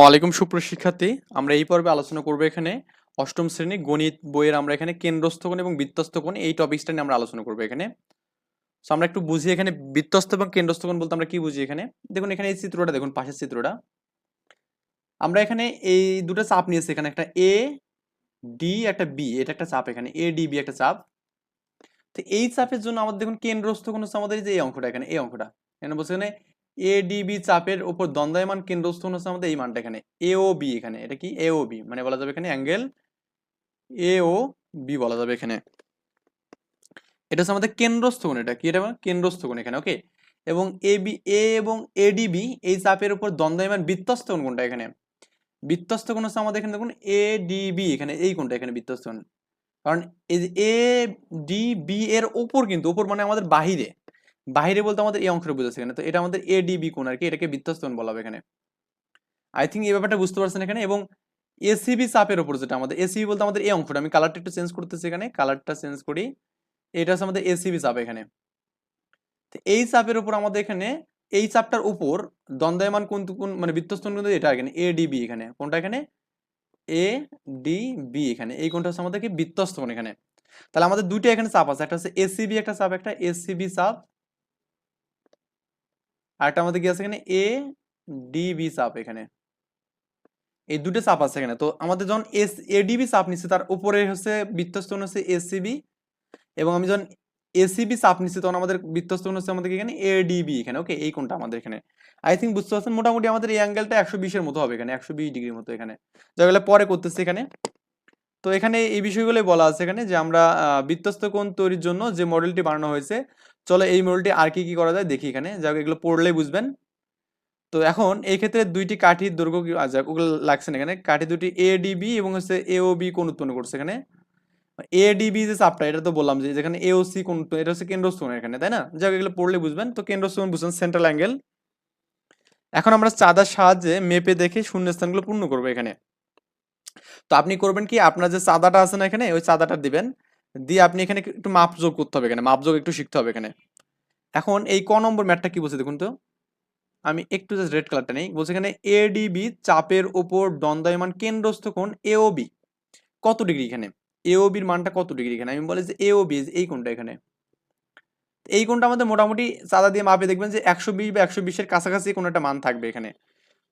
আসসালামু আলাইকুম, সুপ্রিয় শিক্ষার্থী। আমরা এই পর্বে আলোচনা করব এখানে অষ্টম শ্রেণি গণিত বইয়ের আমরা এখানে কেন্দ্রস্থ কোণ এবং বৃত্তস্থ কোণ, এই টপিকসটা নিয়ে আমরা আলোচনা করব এখানে। সো আমরা একটু বুঝি এখানে বৃত্তস্থ এবং কেন্দ্রস্থ কোণ বলতে আমরা কি বুঝি এখানে? দেখুন, এখানে এই চিত্রটা, দেখুন, পাশের চিত্রটা। আমরা এখানে এই দুটো চাপ নিয়েছি, এখানে একটা এ ডি একটা বি এটা একটা চাপ এখানে এ ডি বি একটা চাপ। তো এই চাপের জন্য আমাদের, দেখুন, কেন্দ্রস্থ কোণ হচ্ছে আমাদের যে এই অঙ্কটা এখানে এই অঙ্কটা এখানে বলছে এখানে এডিবি চাপের উপর দ্বন্দ্বায়মান কেন্দ্রস্থ হচ্ছে আমাদের এই মানটা এখানে। এও বি এখানে। এটা কি? এও বি মানে বলা যাবে এখানে অ্যাঙ্গেল এও বি বলা যাবে এখানে। এটা হচ্ছে আমাদের কেন্দ্রস্থ কোণ, এটা কি? এটা কেন্দ্রস্থ কোণ এখানে ওকে এবং এ বি এ এবং এডিবি এই চাপের উপর দ্বন্দ্বায়মান বৃত্তস্থ কোণ কোনটা এখানে? বৃত্তস্থ কোণ হচ্ছে আমাদের এখানে দেখুন এডিবি এখানে, এই কোণটা এখানে বৃত্তস্থ কোণ। কারণ এই যে এ ডি এর উপর কিন্তু, উপর মানে আমাদের বাহিরে। বাইরে বলতে আমাদের এই অংশটা বুঝেছে এখানে। তো এটা আমাদের এডিবি কোণ আর কি, এটাকে বৃত্তস্তন বলা হবে এখানে। আই থিঙ্ক এই ব্যাপারটা বুঝতে পারছেন এখানে এবং এসিবি চাপের ওপর যেটা আমাদের এসিবি বলতে আমাদের এই অংশটা, আমি কালারটা একটু চেঞ্জ করতেছি এখানে কালারটা চেঞ্জ করি। এটা হচ্ছে আমাদের এসিবি চাপ এখানে। তো এই চাপের ওপর আমাদের এখানে, এই চাপটার উপর দ্বন্দ্বায়মান কোন কোন মানে বৃত্তস্তন কিন্তু এটা এখানে এডিবি এখানে। কোনটা এখানে? এ ডি বি এখানে। এই কোনটা হচ্ছে আমাদের কি বৃত্তস্থ কোণ এখানে। তাহলে আমাদের দুইটা এখানে চাপ আছে, একটা হচ্ছে এসিবি একটা চাপ, একটা এসিবি চাপ। আরেকটা আমাদের কি আছে এখানে? এ ডিবি চাপ এখানে। এই দুটো চাপ আছে এখানে। তো আমাদের যখন এস এডিবি চাপ নিচ্ছে তার উপরে হচ্ছে বৃত্তস্থ হচ্ছে এসিবি এবং আমি যখন এসিবি চাপ নিচ্ছি তখন আমাদের বৃত্তস্থ হচ্ছে আমাদের এখানে? এডিবি এখানে। ওকে এই কোনটা আমাদের এখানে। আই থিঙ্ক বুঝতে পারছেন? মোটামুটি আমাদের এই অ্যাঙ্গেলটা একশো বিশের মতো হবে এখানে, একশো বিশ ডিগ্রির মতো এখানে। যেগুলো পরে করতেছি এখানে। তো এখানে এই বিষয়গুলোই বলা আছে এখানে যে আমরা বৃত্তস্থ কোণ তৈরির জন্য যে মডেলটি বানানো হয়েছে চলো এই মডেলটি আর কি কি করা যায় দেখি এখানে। যাক এগুলো পড়লেই বুঝবেন। তো এখন এই ক্ষেত্রে দুইটি কাঠির দৈর্ঘ্য আচ্ছা ওগুলো লাগছে না এখানে। কাঠি দুটি এডিবি এবং হচ্ছে এওবি কোন উৎপন্ন করছে এখানে? এডিবি যে চাপটা এটা তো বললাম যে যেখানে এওসি কোণ উৎপন্ন- এটা হচ্ছে কেন্দ্রস্থ কোণ এখানে, তাই না? যাক এগুলো পড়লে বুঝবেন। তো কেন্দ্রস্থ কোণ বুঝছেন সেন্ট্রাল অ্যাঙ্গেল এখন আমরা চাঁদার সাহায্যে মেপে দেখে শূন্যস্থানগুলো পূর্ণ করব এখানে। তো আপনি করবেন কি, আপনার যে চাঁদাটা আছে না এখানে, ওই চাঁদাটা দিবেন। দিয়ে আপনি এখানে একটু মাপযোগ করতে হবে এখানে, মাপযোগ একটু শিখতে হবে এখানে। এখন এই ক নম্বর ম্যাটটা কি বলছে দেখুন তো? আমি একটু জাস্ট রেড কালারটা নেই, বলছে এখানে এডিবি চাপের ওপর দ্বন্দ্বায়মান কেন্দ্রস্থ কোণ এওবি কত ডিগ্রি এখানে? এওবির মানটা কত ডিগ্রি এখানে? আমি বলি যে এওবি এই কোণটা এখানে। এই কোণটা আমাদের মোটামুটি চাঁদা দিয়ে মাপে দেখবেন যে একশো বিশ বা একশো বিশের কাছাকাছি কোনো একটা মান থাকবে এখানে।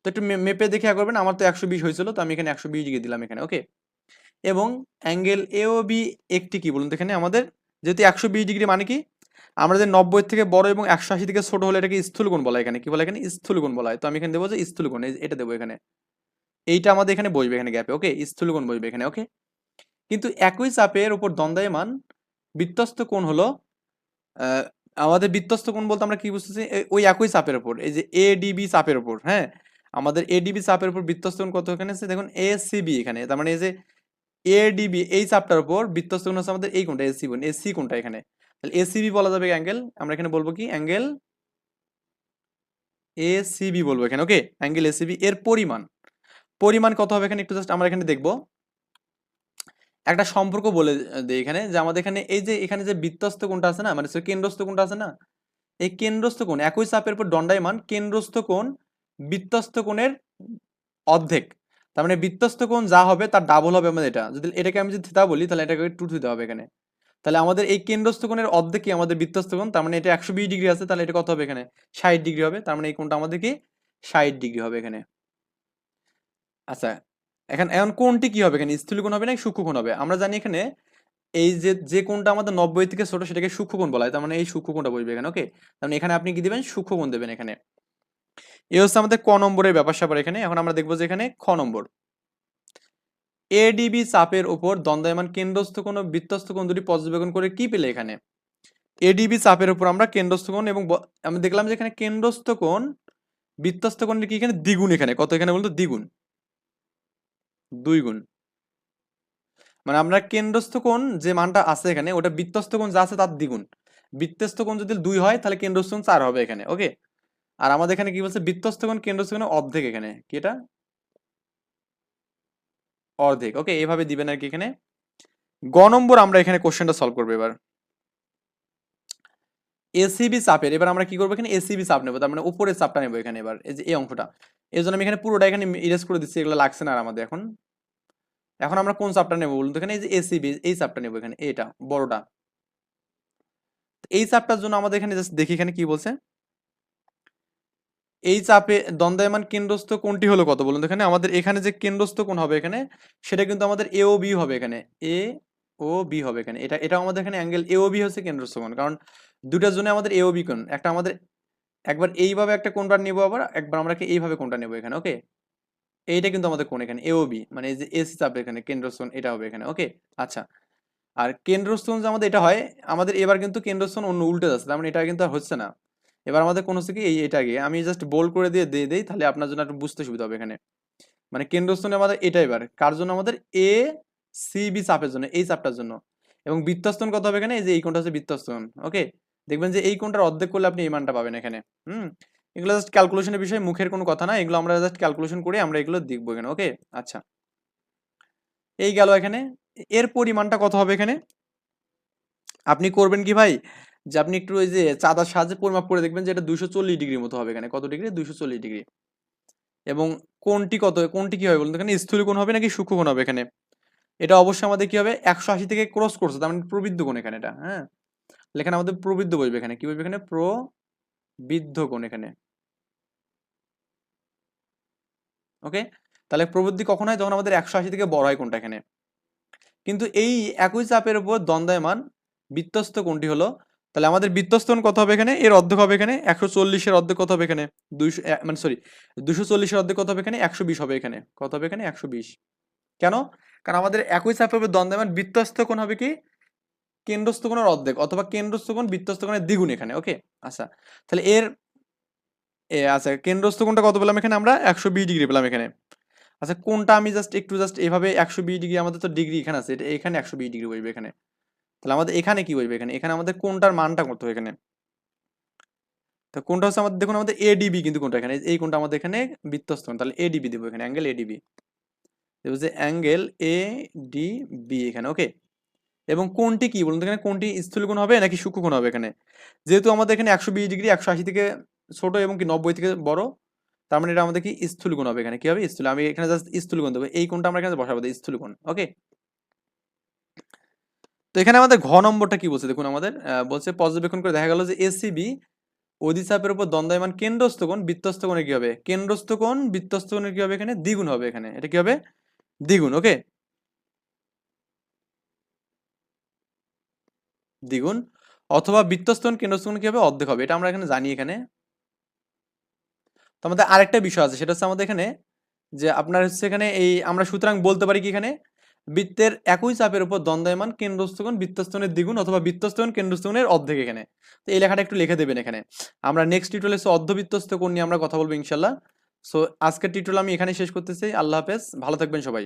তো একটু মেপে দেখে করবেন আমার তো একশো বিশ হয়েছিল, তো আমি এখানে একশো বিশ দিলাম এখানে ওকে এবং অ্যাঙ্গেল এওবি একটি কি বলুন তো এখানে আমাদের? যেহেতু একশো বিশ ডিগ্রি মানে কি? আমরা যে নব্বই থেকে বড় এবং একশো আশি থেকে ছোট হলে এটাকে স্থূলকোণ বলা এখানে। কি বলা এখানে? স্থূলকোণ বলা হয়। তো আমি এখানে দেবো যে স্থূলকোণ এই এটা দেবো এখানে। এইটা আমাদের এখানে বসবে এখানে গ্যাপে ওকে স্থূলকোণ বসবে এখানে ওকে কিন্তু একই চাপের উপর দ্বন্দ্বায়মান বৃত্তস্থ কোণ হলো আমাদের বৃত্তস্থ কোণ বলতে আমরা কি বুঝতেছি? এ- ওই একই চাপের উপর। এই যে এ এডিবি চাপের উপর হ্যাঁ? আমাদের এডিবি চাপের উপর বৃত্তস্থ কোণ কত এখানে দেখুন এসিবি এখানে। তার মানে এই যে এডিবি এই চাপটার উপর বৃত্তস্থ কোণ হচ্ছে আমাদের? এই কোণটা এসি কোণ এসি কোণটা এখানে। তাহলে এসিবি বলা যাবে অ্যাঙ্গেল আমরা এখানে বলব কি? অ্যাঙ্গেল এসিবি বলব এখানে ওকে অ্যাঙ্গেল এসিবি এর পরিমাণ। পরিমাণ কত হবে এখানে? একটু জাস্ট আমরা এখানে দেখব। একটা সম্পর্ক বলে দেই এখানে, যে আমাদের এখানে এই যে এখানে যে বৃত্তস্থ কোণটা আছে না মানে কেন্দ্রস্থ কোণটা আছে না, এই কেন্দ্রস্থ কোণ, একই চাপের উপর দণ্ডায়মান কেন্দ্রস্থ কোণ বৃত্তস্থ কোণের অর্ধেক। তার মানে বৃত্তস্থ কোণ যা হবে তার ডাবল হবে আমাদের এটা। যদি এটাকে আমি যদি থিতা বলি, তাহলে এটাকে টু থিতা হবে এখানে। তাহলে আমাদের এই কেন্দ্রস্থ কোণের অর্ধেক কি আমাদের বৃত্তস্থ কোণ, তার মানে এটা একশো বিশ ডিগ্রি আছে, তাহলে এটা কত হবে এখানে? ষাট ডিগ্রি হবে, তার মানে এই কোণটা আমাদের কি? ষাট ডিগ্রি হবে এখানে। আচ্ছা এখন এখন কোণটি কি হবে এখানে? স্থূল কোণ হবে না সূক্ষ্ম কোণ হবে? আমরা জানি এখানে এই যে যে কোণটা আমাদের নব্বই থেকে ছোট, সেটাকে সূক্ষ্ম কোণ বলা হয়। তার মানে এই সূক্ষ্ম কোণটা বসবে এখানে ওকে তার মানে এখানে আপনি কি দেবেন? সূক্ষ্ম কোণ দেবেন এখানে। এই হচ্ছে আমাদের ক নম্বরের ব্যাপার স্যাপার এখানে। এখন আমরা দেখব যে এখানে খ নম্বর। এডিবি চাপের উপর দ্বন্দ্বায়মান কেন্দ্রস্থ ও বৃত্তস্থ কোণ দুটি পর্যবেক্ষণ করে কি পেলে এখানে? এডিবি চাপের উপর আমরা কেন্দ্রস্থ কোণ এবং আমি দেখলাম যে এখানে কেন্দ্রস্থ কোণ বৃত্তস্থ কোণের কি এখানে? দ্বিগুণ এখানে। কত এখানে বলতো? দ্বিগুণ। দুই গুণ মানে আমরা কেন্দ্রস্থ কোণ যে মানটা আছে এখানে, ওটা বৃত্তস্থ কোণ যা আছে তার দ্বিগুণ। বৃত্তস্থ কোণ যদি দুই হয়, তাহলে কেন্দ্রস্থ কোণ চার হবে এখানে। ওকে? আর আমাদের এখানে কি বলছে? বৃত্তস্থ কোণ, কেন্দ্রস্থ কোণের অর্ধেক এখানে। কি এটা? অর্ধেক। ওকে এভাবে দিবেন আর কি এখানে। গ নম্বর আমরা এখানে কোশ্চেনটা সলভ করব এবার। এসিবি চাপের, এবার আমরা কি করব এখানে? এসিবি চাপ নেব। তার মানে উপরের চাপটা নেব এখানে এবার, এই যে, এই অংশটা। এই জন্য আমি এখানে পুরোটা এখানে ইরেজ করে দিচ্ছি, এগুলো লাগছে না আর আমাদের এখন। এখন আমরা কোন চাপটা নেব বলুন তো? এখানে এই যে এসিবি এই চাপটা নেব এখানে এটা বড়টা। এই চাপটার জন্য আমাদের এখানে জাস্ট দেখি এখানে কি বলছে? এই চাপে দ্বন্দ্বায়মান কেন্দ্রস্থ কোনটি হলো কত বলুন এখানে? আমাদের এখানে যে কেন্দ্রস্থ কোন হবে এখানে, সেটা কিন্তু আমাদের এ ও বি হবে এখানে। এ ও বি হবে এখানে। এটা এটা আমাদের এখানে অ্যাঙ্গেল এ ও বি হচ্ছে কেন্দ্রস্থ কোণ। কারণ দুটার জন্য আমাদের এ ও বি কোণ। একটা আমাদের, একবার এইভাবে একটা কোণটা নেব আবার, একবার আমরা এইভাবে কোণটা নেব এখানে ওকে এইটা কিন্তু আমাদের কোণ এখানে এও বি মানে এই যে এসি চাপ এখানে কেন্দ্রস্থন এটা হবে এখানে ওকে আচ্ছা। আর কেন্দ্রস্থন যে আমাদের, এটা হয়, আমাদের এবার কিন্তু কেন্দ্রস্থন অন্য উল্টে যাচ্ছে, তার মানে এটা কিন্তু আর হচ্ছে না। এবার আমাদের কোন হচ্ছে কি, এই এটা গিয়ে আমি জাস্ট বোল করে দিয়ে দিয়ে দিই, তাহলে আপনার জন্য একটু বুঝতে সুবিধা হবে এখানে। মানে কেন্দ্রস্থনে আমাদের এটা এবার, কার জন্য? আমাদের এ সি বি চাপের জন্য, এই চাপটার জন্য। এবং বৃত্তস্তন কত হবে এখানে? এই যে এই কোণটা হচ্ছে বৃত্তস্তন ওকে দেখবেন যে এই কোণটার অর্ধেক করলে আপনি এই মানটা পাবেন এখানে, হুম? এগুলো জাস্ট ক্যালকুলেশনের বিষয়ে, মুখের কোনো কথা না, এগুলো আমরা জাস্ট ক্যালকুলেশন করে আমরা এগুলো দেখব এখানে ওকে আচ্ছা। এই গেল এখানে, এর পরিমাণটা কত হবে এখানে? আপনি করবেন কি ভাই? যে আপনি একটু ওই যে চাঁদার সাহায্যে পরিমাপ করে দেখবেন যে এটা দুশো চল্লিশ ডিগ্রির মতো হবে এখানে। কত ডিগ্রি? দুশো চল্লিশ ডিগ্রি। এবং কোনটি কত, কোনটি কি হবে বলুন এখানে স্থূল কোণ হবে নাকি সূক্ষ্ম কোণ হবে এখানে? এটা অবশ্যই আমাদের কি হবে? একশো আশি থেকে ক্রস করছে, তার মানে প্রবৃদ্ধ কোণ এখানে এটা হ্যাঁ? এখানে আমাদের প্রবৃদ্ধ বসবে এখানে। কি বসবে এখানে? প্রবৃদ্ধ কোণ এখানে। ওকে? তাহলে প্রবৃদ্ধি কখন হয়? যখন আমাদের একশো আশি থেকে বড় হয় কোনটা এখানে। কিন্তু এই একই চাপের উপর দ্বন্দ্বায়মান বিত্তস্ত কোনটি হলো তাহলে আমাদের বৃত্তস্তন কত হবে এখানে? এর অর্ধেক হবে এখানে। একশো চল্লিশের অর্ধেক কত হবে এখানে? দুইশো মানে সরি দুশো চল্লিশের অর্ধেক কত হবে এখানে? একশো বিশ হবে এখানে। কত হবে এখানে? একশো বিশ। কেন? কারণ আমাদের একই চাপের উপর দ্বন্দ্বায়মান বৃত্তস্থ কোণ হবে কি? কেন্দ্রস্থ কোণের অর্ধেক অথবা কেন্দ্রস্থ কোণ বৃত্তস্থ কোণের দ্বিগুণ এখানে। ওকে? আচ্ছা তাহলে এর, এ আচ্ছা কেন্দ্রস্থ কোণটা কত পেলাম এখানে আমরা? একশো বিশ ডিগ্রি পেলাম এখানে। আচ্ছা কোনটা আমি জাস্ট একটু জাস্ট এভাবে একশো বিশ ডিগ্রি, আমাদের তো ডিগ্রি এখানে আছে, এটা এখানে একশো বিশ ডিগ্রি বসবে এখানে। তাহলে আমাদের এখানে কি বসবে এখানে? এখানে আমাদের কোনটার মানটা করতে হবে এখানে? তো কোনটা হচ্ছে আমাদের, দেখুন আমাদের এডিবি কিন্তু কোনটা এখানে? এই কোনটা আমাদের এখানে বৃত্তস্থ তাহলে এডিবি দেবো এখানে অ্যাঙ্গেল এডিবি দেবো যে অ্যাঙ্গেল এ ডি বি এখানে ওকে এবং কোনটি কি বলুন এখানে? কোনটি স্থূল কোণ হবে নাকি সূক্ষ্ম কোণ হবে এখানে? যেহেতু আমাদের এখানে একশো বিশ ডিগ্রি, একশো আশি থেকে ছোট এবং কি নব্বই থেকে বড়, তার মানে এটা আমাদের কি স্থূল কোণ হবে এখানে? কি হবে? স্থূল। আমি এখানে জাস্ট স্থূল কোণ দেবো। এই কোনটা আমরা এখানে বসাবো স্থূল কোণ ওকে তো এখানে আমাদের ঘ নম্বরটা কি বলছে? দেখুন আমাদের বলছে পর্যবেক্ষণ করে দেখা গেল যে এসিবি অধিচাপের উপর দ্বন্দ্বায়মান কেন্দ্রস্থ কোণ বৃত্তস্থ কোণে কি হবে? কেন্দ্রস্থ কোণ বৃত্তস্থ কোণে কি হবে এখানে? দ্বিগুণ হবে এখানে। এটা কি হবে? দ্বিগুণ ওকে দ্বিগুণ। অথবা বৃত্তস্থ কোণ, কেন্দ্রস্থ কোণ কি হবে? অর্ধেক হবে। এটা আমরা এখানে জানি এখানে। তো আমাদের আরেকটা বিষয় আছে, সেটা হচ্ছে আমাদের এখানে যে আপনার হচ্ছে এখানে এই আমরা সুতরাং বলতে পারি কি এখানে? বৃত্তের একই চাপের উপর দ্বন্দ্বমান কেন্দ্রস্থগণ বৃত্তস্থনের দ্বিগুণ অথবা বৃত্তস্থগণ কেন্দ্রস্থগণের অর্ধেক এখানে। তো এই লেখাটা একটু লিখে দেবেন এখানে। আমরা নেক্সট টিউটোরিয়ালে সো অর্ধবৃত্তস্থ কোণ নিয়ে আমরা কথা বলব ইনশাল্লাহ সো আজকের টিউটোরিয়াল আমি এখানে শেষ করতেছি। আল্লাহ হাফেজ। ভালো থাকবেন সবাই।